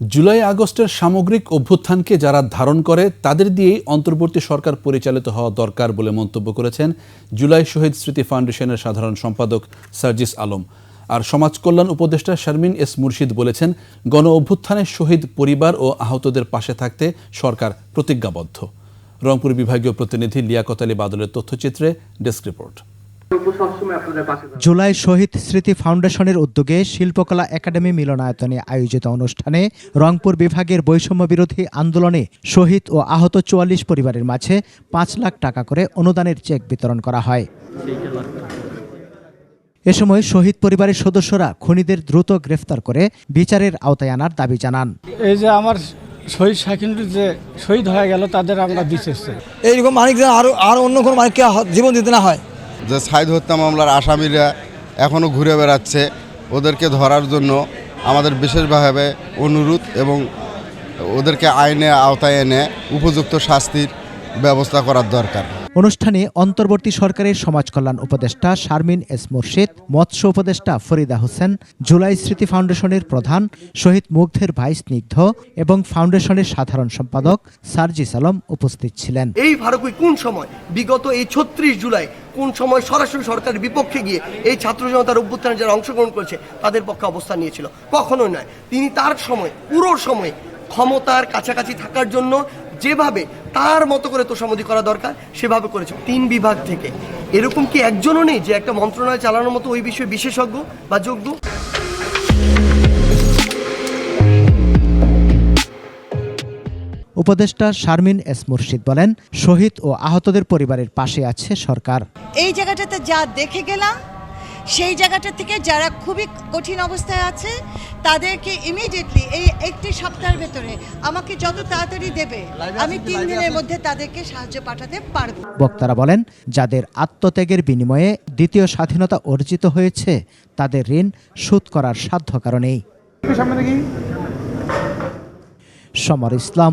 জুলাই আগস্টের সামগ্রিক অভ্যুত্থানকে যারা ধারণ করে, তাদের দিয়েই অন্তর্বর্তী সরকার পরিচালিত হওয়া দরকার বলে মন্তব্য করেছেন জুলাই শহীদ স্মৃতি ফাউন্ডেশনের সাধারণ সম্পাদক সার্জিস আলম। আর সমাজ কল্যাণ উপদেষ্টা শারমিন এস মুর্শিদ বলেছেন, গণ অভ্যুত্থানের শহীদ পরিবার ও আহতদের পাশে থাকতে সরকার প্রতিজ্ঞাবদ্ধ। রংপুর বিভাগীয় প্রতিনিধি লিয়াকত আলী বাদলের তথ্যচিত্রে desk report. July Shaheed Smriti ফাউন্ডেশনের উদ্যোগে শিল্পকলা একাডেমি মিলনায়তনে আয়োজিত অনুষ্ঠানে রংপুর বিভাগের বৈষম্য বিরোধী আন্দোলনে শহীদ ও আহত চুয়াল্লিশ পরিবারের মাঝে পাঁচ লাখ টাকা করে অনুদানের চেক বিতরণ করা হয়। এ সময় শহীদ পরিবারের সদস্যরা খনিদের দ্রুত গ্রেফতার করে বিচারের আওতায় আনার দাবি জানান। এই যে আমার শহীদ সাকিনুর যে শহীদ হয়ে গেল তাদের আমরা বিচার চাই। এইরকম মানিক যেন আরও আরও অন্য কোনো মানিককে জীবন দিতে না হয়। যে সাইদ হত্যা মামলার আসামিরা এখনও ঘুরে বেড়াচ্ছে ওদেরকে ধরার জন্য আমাদের বিশেষভাবে অনুরোধ এবং ওদেরকে আইনে আওতায় এনে উপযুক্ত শাস্তির ব্যবস্থা করার দরকার। অনুষ্ঠানে অন্তর্বর্তী সরকারের সমাজ কল্যাণ উপদেষ্টা শারমিন এস মুর্শিদ মৎস্য উপদেষ্টা ফরিদা হোসেন জুলাই স্মৃতি ফাউন্ডেশনের প্রধান শহীদ মুগ্ধের ভাই স্নিগ্ধ এবং ফাউন্ডেশনের সাধারণ সম্পাদক সার্জিস আলম উপস্থিত ছিলেন। এই ভারকুই কোন সময়? বিগত এই ছত্রিশ জুলাই কোন সময় সরাসরি সরকারের বিপক্ষে গিয়ে এই ছাত্র জনতার অভ্যুত্থানে যারা অংশগ্রহণ করেছে, তাদের পক্ষে অবস্থান নিয়েছিল। কখনোই নয়। তিনি তার সময়, পুরো সময় ক্ষমতার কাছাকাছি থাকার জন্য যেভাবে তার মতো করে তোষামদি করা দরকার, সেভাবে করেছে। তিন বিভাগ থেকে। এরকম কি একজনও নেই যে একটা মন্ত্রণালয় চালানোর মতো ওই বিষয়ে বিশেষজ্ঞ বা যোগ্য? উপদেষ্টা শারমিন এস মুর্শিদ বলেন শহীদ ও আহতদের পরিবারের পাশে আছে সরকার। এই জায়গাটাতে যা দেখে গেলাম সেই জায়গাটা থেকে যারা খুবই কঠিন অবস্থায় আছে তাদেরকে ইমিডিয়েটলি এই একটি সপ্তাহের ভেতরে আমাকে যত তাড়াতাড়ি দেবে আমি তিন দিনের মধ্যে তাদেরকে সাহায্য পাঠাতে পারব। বক্তারা বলেন যাদের আত্মত্যাগের বিনিময়ে দ্বিতীয় স্বাধীনতা অর্জিত হয়েছে তাদের ঋণ শোধ করার সাধ্য কারণেই। Samar Islam